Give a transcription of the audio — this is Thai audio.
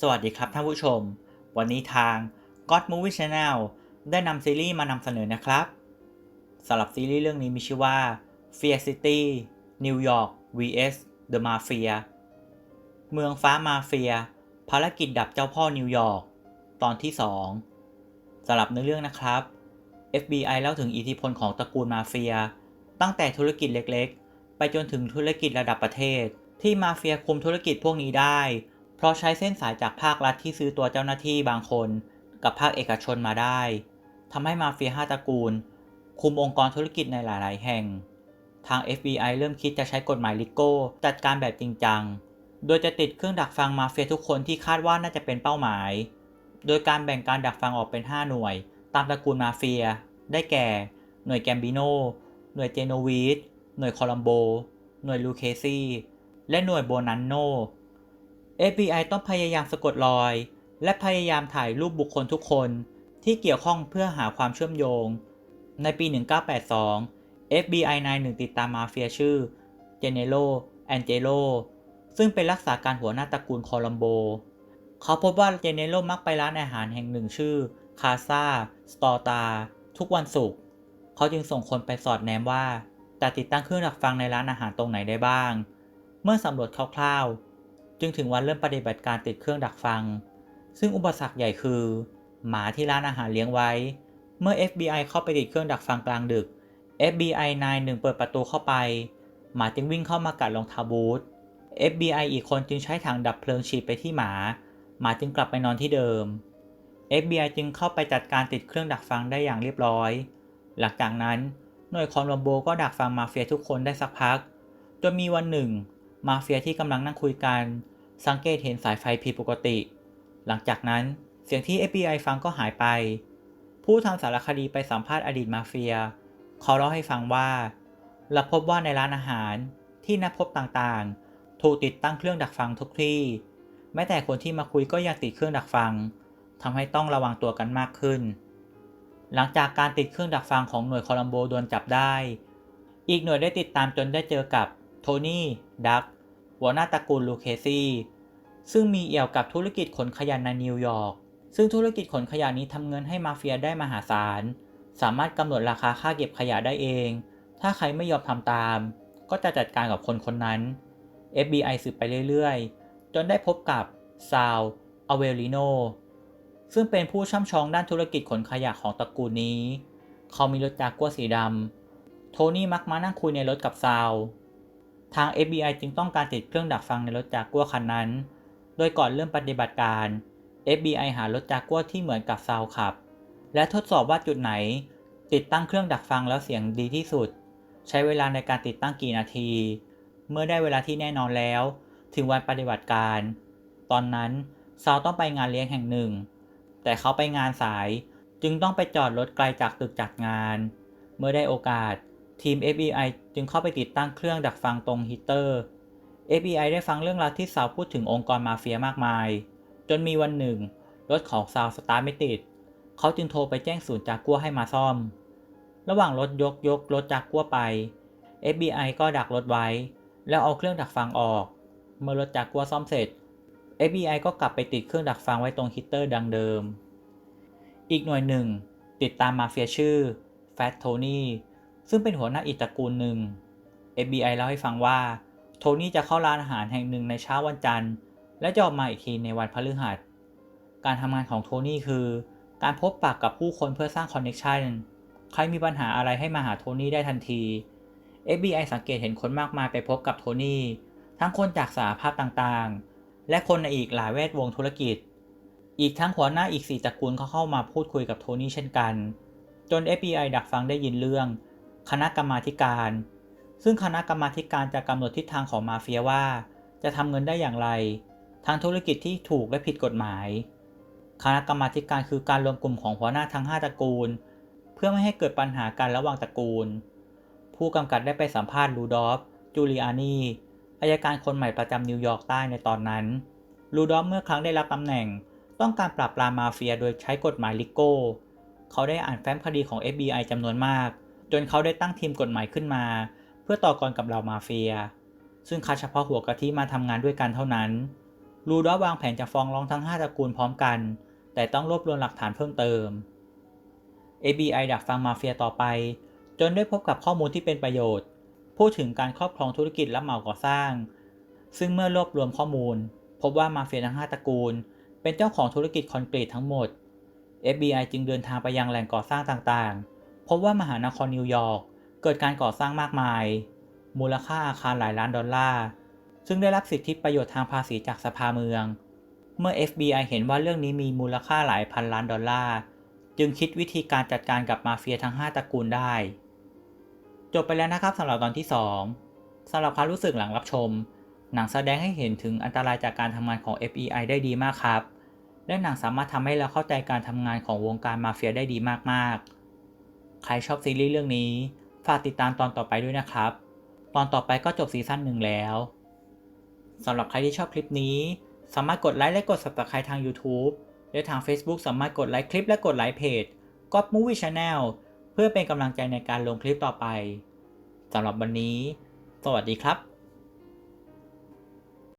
สวัสดีครับท่านผู้ชม วันนี้ทาง God Movie Channel ได้นำซีรีส์มานำเสนอนะครับสำหรับซีรีส์เรื่องนี้มีชื่อว่า Fear City New York vs The Mafia เมืองฟ้ามาเฟีย ภารกิจดับเจ้าพ่อนิวยอร์ก ตอนที่ 2สำหรับเนื้อเรื่องนะครับ FBI เล่าถึงอิทธิพลของตระกูลมาเฟีย ตั้งแต่ธุรกิจเล็กๆ ไปจนถึงธุรกิจระดับประเทศ ที่มาเฟียคุมธุรกิจพวกนี้ได้ เพราะใช้เส้นสายจากภาครัฐที่ซื้อตัวเจ้าหน้าที่บางคน กับภาคเอกชนมาได้ทำให้มาเฟีย5ตระกูล คุมองค์กรธุรกิจในหลาย ๆ แห่ง ทาง FBI เริ่มคิดจะใช้กฎหมายลิโก้ จัดการแบบจริงจัง โดยจะติดเครื่องดักฟังมาเฟียทุกคนที่คาดว่าน่าจะเป็นเป้าหมาย โดยการแบ่งการดักฟังออกเป็น 5 หน่วย ตามตระกูลมาเฟีย ได้แก่ หน่วยแกมบิโน หน่วยเจโนวีดหน่วยโคลัมโบ หน่วยลูเคซีและหน่วยโบนันโน FBI ต้องพยายามสะกดรอย และพยายามถ่ายรูปบุคคลทุกคนที่เกี่ยวข้องเพื่อหาความเชื่อมโยง ในปี 1982 FBI นายหนึ่งติดตามมาเฟียชื่อ เจเนโ o แอนเจโ o ซึ่งเป็นรักษาการหัวหน้าตระกูลโคลัมโบ เขาพบว่าเจเนโ o มักไปร้านอาหารแห่งหนึ่งชื่อ คาซาสตอตา ทุกวันศุกร์ เขาจึงส่งคนไปสอดแนมว่าจะติดตั้งเครื่องดักฟังในร้านอาหารตรงไหนได้บ้าง เมื่อสำรวจคร่าวๆ จึงถึงวันเริ่มปฏิบัติการติดเครื่องดักฟัง ซึ่งอุปสรรคใหญ่คือ หมาที่ร้านอาหารเลี้ยงไว้ เมื่อ FBI เข้าไปติดเครื่องดักฟังกลางดึก FBI นายหนึ่งเปิดประตูเข้าไป หมาจึงวิ่งเข้ามากัดรองเท้าบูท FBI อีกคนจึงใช้ถังดับเพลิงฉีดไปที่หมา หมาจึงกลับไปนอนที่เดิม FBI จึงเข้าไปจัดการติดเครื่องดักฟังได้อย่างเรียบร้อย หลังจากนั้นหน่วยคอมโลมโบก็ดักฟังมาเฟียทุกคนได้สักพัก จนมีวันหนึ่ง มาเฟียที่กำลังนั่งคุยกัน สังเกตเห็นสายไฟผิดปกติ หลังจากนั้นเสียงที่ FBI ฟังก็หายไป ผู้ทำสารคดีไปสัมภาษณ์อดีตมาเฟีย เขาเล่าให้ฟังว่าเราพบว่าในร้านอาหารที่นัดพบต่างๆ ถูกติดตั้งเครื่องดักฟังทุกที่ แม้แต่คนที่มาคุยก็ยังติดเครื่องดักฟังทำให้ต้องระวังตัวกันมากขึ้น หลังจากการติดเครื่องดักฟังของหน่วยโคลัมโบโดนจับได้ อีกหน่วยได้ติดตามจนได้เจอกับโทนี่ ดัก หัวหน้าตระกูลลูเคซี่ซึ่งมีเอี่ยวกับธุรกิจขนขยะในนิวยอร์ก ซึ่งธุรกิจขนขยะนี้ทำเงินให้มาเฟียได้มหาศาล สามารถกำหนดราคาค่าเก็บขยะได้เอง ถ้าใครไม่ยอมทำตาม ก็จะจัดการกับคนคนนั้น FBI สืบไปเรื่อยๆ จนได้พบกับซาวอเวลิโน ซึ่งเป็นผู้ช่ำชองด้านธุรกิจขนขยะของตระกูลนี้ เขามีรถจากัวสีดำ โทนี่มักมานั่งคุยในรถกับซาว ทาง FBI จึงต้องการติดเครื่องดักฟังในรถจากัวคันนั้น โดยก่อนเริ่มปฏิบัติการ FBI หารถจากัวที่เหมือนกับซาวขับ และทดสอบว่าจุดไหน ติดตั้งเครื่องดักฟังแล้วเสียงดีที่สุด ใช้เวลาในการติดตั้งกี่นาที เมื่อได้เวลาที่แน่นอนแล้ว ถึงวันปฏิบัติการ ตอนนั้นซาวต้องไปงานเลี้ยงแห่งหนึ่ง แต่เขาไปงานสายจึงต้องไปจอดรถไกลจากตึกจัดงาน เมื่อได้โอกาส ทีม FBI จึงเข้าไปติดตั้งเครื่องดักฟังตรงฮีตเตอร์ FBI ได้ฟังเรื่องราวที่ซาวพูดถึงองค์กรมาเฟียมากมาย จนมีวันหนึ่ง รถของซาวสตาร์ไม่ติด เขาจึงโทรไปแจ้งศูนย์จากกัวให้มาซ่อม ระหว่างรถยกยกรถจากกัวไป FBI ก็ดักรถไว้ แล้วเอาเครื่องดักฟังออก เมื่อรถจากกัวซ่อมเสร็จ FBI ก็กลับไปติดเครื่องดักฟังไว้ตรงฮีตเตอร์ดังเดิม อีกหน่วยหนึ่ง ติดตามมาเฟียชื่อ Fat Tony ซึ่งเป็นหัวหน้าอีกตระกูลหนึ่ง FBI เล่าให้ฟังว่า โทนี่จะเข้าร้านอาหารแห่งหนึ่งในเช้าวันจันทร์ และจะออกมาอีกทีในวันพฤหัส การทำงานของโทนี่คือ การพบปากกับผู้คนเพื่อสร้างคอนเน c t ชันใครมีปัญหาอะไรให้มาหาโทนี่ได้ทันที FBI สังเกตเห็นคนมากมายไปพบกับโทนี่ ทั้งคนจากสาภาพต่างๆ และคนในอีกหลายแวดวงธุรกิจ อีกทั้งหัวหน้าอีกสี่ตระกูลเขาเข้ามาพูดคุยกับโทนี่เช่นกัน จน FBI ดักฟังได้ยินเรื่อง คณะกรรมาธิการ ซึ่งคณะกรรมาธิการจะกำหนดทิศทางของมาเฟียว่า จะทำเงินได้อย่างไรทั้งธุรกิจที่ถูกและผิดกฎหมาย คณะกรรมาธิการคือการรวมกลุ่มของหัวหน้าทั้ง 5 ตระกูล เพื่อไม่ให้เกิดปัญหากันระหว่างตระกูล ผู้กำกับได้ไปสัมภาษณ์ลูดอฟ จูเลียนีอายการคนใหม่ประจำนิวยอร์กใต้ในตอนนั้น ลูดอฟเมื่อครั้งได้รับตำแหน่ง ต้องการปราบปรามมาเฟียโดยใช้กฎหมายลิโก้ เขาได้อ่านแฟ้มคดีของ FBI จำนวนมาก จนเขาได้ตั้งทีมกฎหมายขึ้นมา เพื่อต่อกรกับเหล่ามาเฟีย ซึ่งคัดเฉพาะหัวกะทิมาทำงานด้วยกันเท่านั้น รูดวางแผนจะฟ้องร้องทั้ง 5 ตระกูลพร้อมกัน แต่ต้องรวบรวมหลักฐานเพิ่มเติม FBI ดักฟังมาเฟียต่อไป จนได้พบกับข้อมูลที่เป็นประโยชน์ พูดถึงการครอบครองธุรกิจรับเหมาก่อสร้าง ซึ่งเมื่อรวบรวมข้อมูล พบว่ามาเฟียทั้ง 5 ตระกูล เป็นเจ้าของธุรกิจคอนกรีตทั้งหมด FBI จึงเดินทางไปยังแหล่งก่อสร้างต่างๆ พบว่ามหานครนิวยอร์กเกิดการก่อสร้างมากมาย มูลค่าอาคารหลายล้านดอลลาร์ ซึ่งได้รับสิทธิประโยชน์ทางภาษีจากสภาเมือง เมื่อ FBI เห็นว่าเรื่องนี้มีมูลค่าหลายพันล้านดอลลาร์ จึงคิดวิธีการจัดการกับมาเฟียทั้ง 5ตระกูลได้ จบไปแล้วนะครับสำหรับตอนที่ 2สำหรับความรู้สึกหลังรับชม หนังแสดงให้เห็นถึงอันตรายจากการทำงานของ FBI ได้ดีมากครับและหนังสามารถทำให้เราเข้าใจการทำงานของวงการมาเฟียได้ดีมากๆ ใครชอบซีรีส์เรื่องนี้ ฝากติดตามตอนต่อไปด้วยนะครับ ตอนต่อไปก็จบซีซั่นหนึ่งแล้วสำหรับใครที่ชอบคลิปนี้ สามารถกดไลค์และกด subscribe ทาง YouTube และทาง Facebook สามารถกดไลค์คลิปและกดไลค์เพจ God Movie Channel เพื่อเป็นกำลังใจในการลงคลิปต่อไปสำหรับวันนี้ สวัสดีครับ